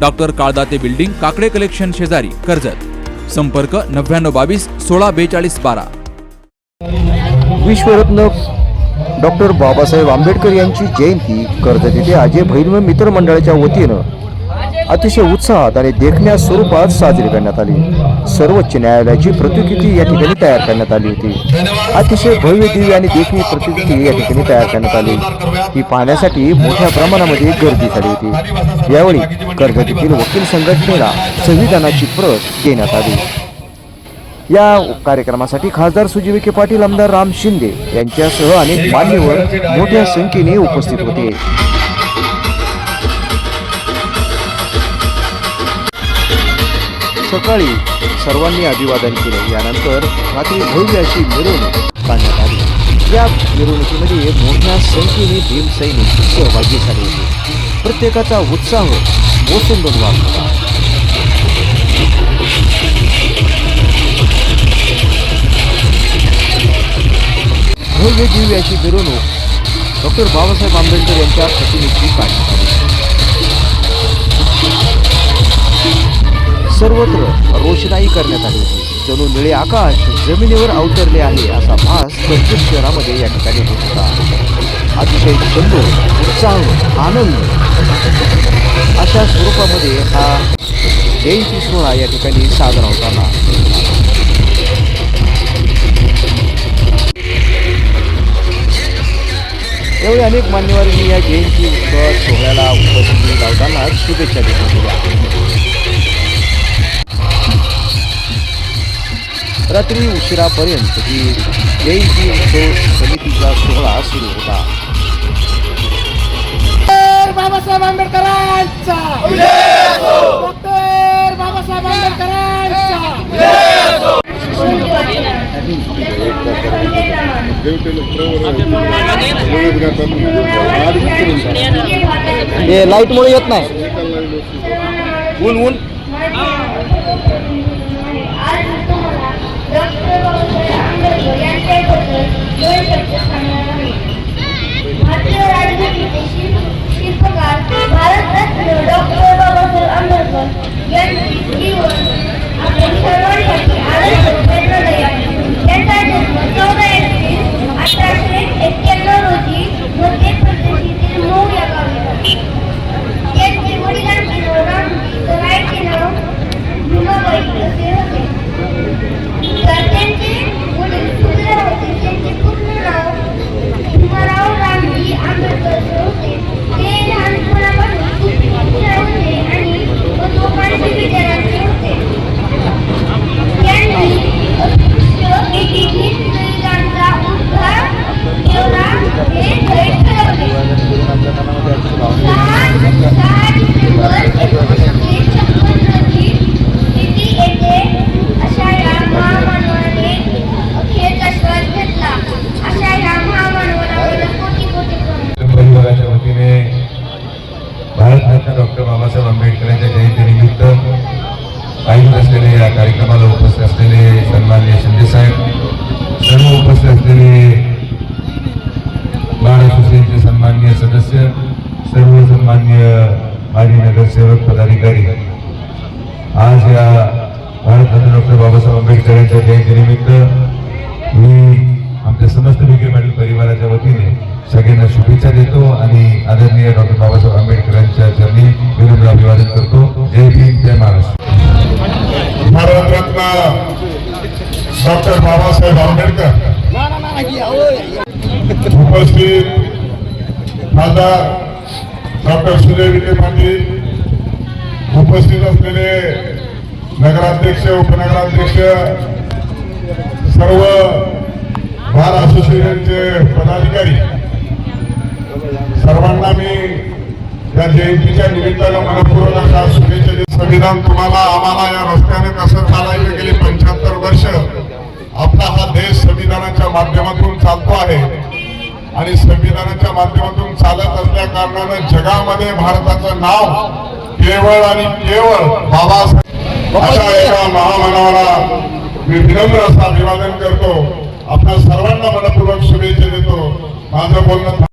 Doctor Kaldate building Kakade collection शेजारी कर्जत. संपर्क नव्याण्णव बावीस सोळा बेचाळीस बारा. विश्वरत्न डॉक्टर बाबासाहेब आंबेडकर यांची जयंती कर्जत येथे अजय भैरव मित्र मंडळाच्या वतीनं अतिशय उत्साहात आणि देखण्या स्वरूपात साजरी करण्यात आली. सर्वोच्च न्यायालयाची प्रतिकृती या ठिकाणी तयार करण्यात आली होती. अतिशय भव्य दिव्य आणि देखणी प्रतिकृती या ठिकाणी तयार करण्यात आली. ही पाहण्यासाठी मोठ्या प्रमाणामध्ये गर्दी झाली होती. यावेळी कर्जत वकील संघटनेला संविधानाची प्रत देण्यात आली. या कार्यक्रमासाठी खासदार सुजय विखे पाटील आमदार राम शिंदे यांच्यासह अनेक मान्यवर मोठ्या संख्येने उपस्थित होते. सकाळी सर्वांनी अभिवादन केले. यानंतर रात्री भव्य अशी मिरवणूक काढण्यात आली. या मिरवणुकीमध्ये मोठ्या संख्येने भीमसैनिक सहभागी झाले होते. प्रत्येकाचा उत्साह मोसून वाहत होता. भव्य दिव्य अशी मिरवणूक डॉक्टर बाबासाहेब आंबेडकर यांच्या प्रतिमेची काढण्यात आली. सर्वत्र रोषणाई करण्यात आली होती. जणू निळे आकाश जमिनीवर अवतरले आहे असा भास कर्जत शहरामध्ये या ठिकाणी होत होता. अतिशय छंद उत्साह आनंद. अशा स्वरूपामध्ये हा जयंती सोहळा या ठिकाणी साजरा होताना. यावेळी अनेक मान्यवरांनी या जयंती उत्सव सोहळ्याला उपस्थिती लावतानाच शुभेच्छा देण्यात दिल्या रात्री उशिरापर्यंत ही जयंती उत्सव समितीचा सोहळा सुरू होता. डॉक्टर बाबासाहेब आंबेडकरांचा. डॉक्टर बाबासाहेब आंबेडकरांचा. हे लाईटमुळे येत नाही. ऊन ऊन सर्व सन्मान्य माजी नगरसेवक पदाधिकारी. आज या भारतरत्न डॉक्टर बाबासाहेब आंबेडकर यांच्या जयंतीनिमित्त मी आमच्या समस्त विखे पाटील परिवाराच्या वतीने सगळ्यांना शुभेच्छा देतो आणि आदरणीय डॉक्टर बाबासाहेब आंबेडकर यांच्या चरणी विनम्र अभिवादन करतो. जय भीम जय महाराष्ट्र. भारतरत्न डॉक्टर बाबासाहेब आंबेडकर. उपस्थित खासदार डॉक्टर सुजय विखे पाटील उपस्थित असलेले नगराध्यक्ष उपनगराध्यक्ष सर्व बार असोसिएशनचे पदाधिकारी सर्वांना मी या जयंतीच्या निमित्तानं मनपूर्वक अशा शुभेच्छा देत संविधान तुम्हाला. आम्हाला या रस्त्याने कसं चालायचं गेली पंच्याहत्तर वर्ष आपला हा देश संविधानाच्या माध्यमातून चालतो आहे. आणि संविधानाच्या माध्यमातून चालत असल्या कारणानं जगामध्ये भारताचं नाव केवळ आणि केवळ बाबासाहेब अशा एका महामानवाला मी विनम्र असं अभिवादन करतो. आपल्या सर्वांना मनपूर्वक शुभेच्छा देतो. माझं बोलणं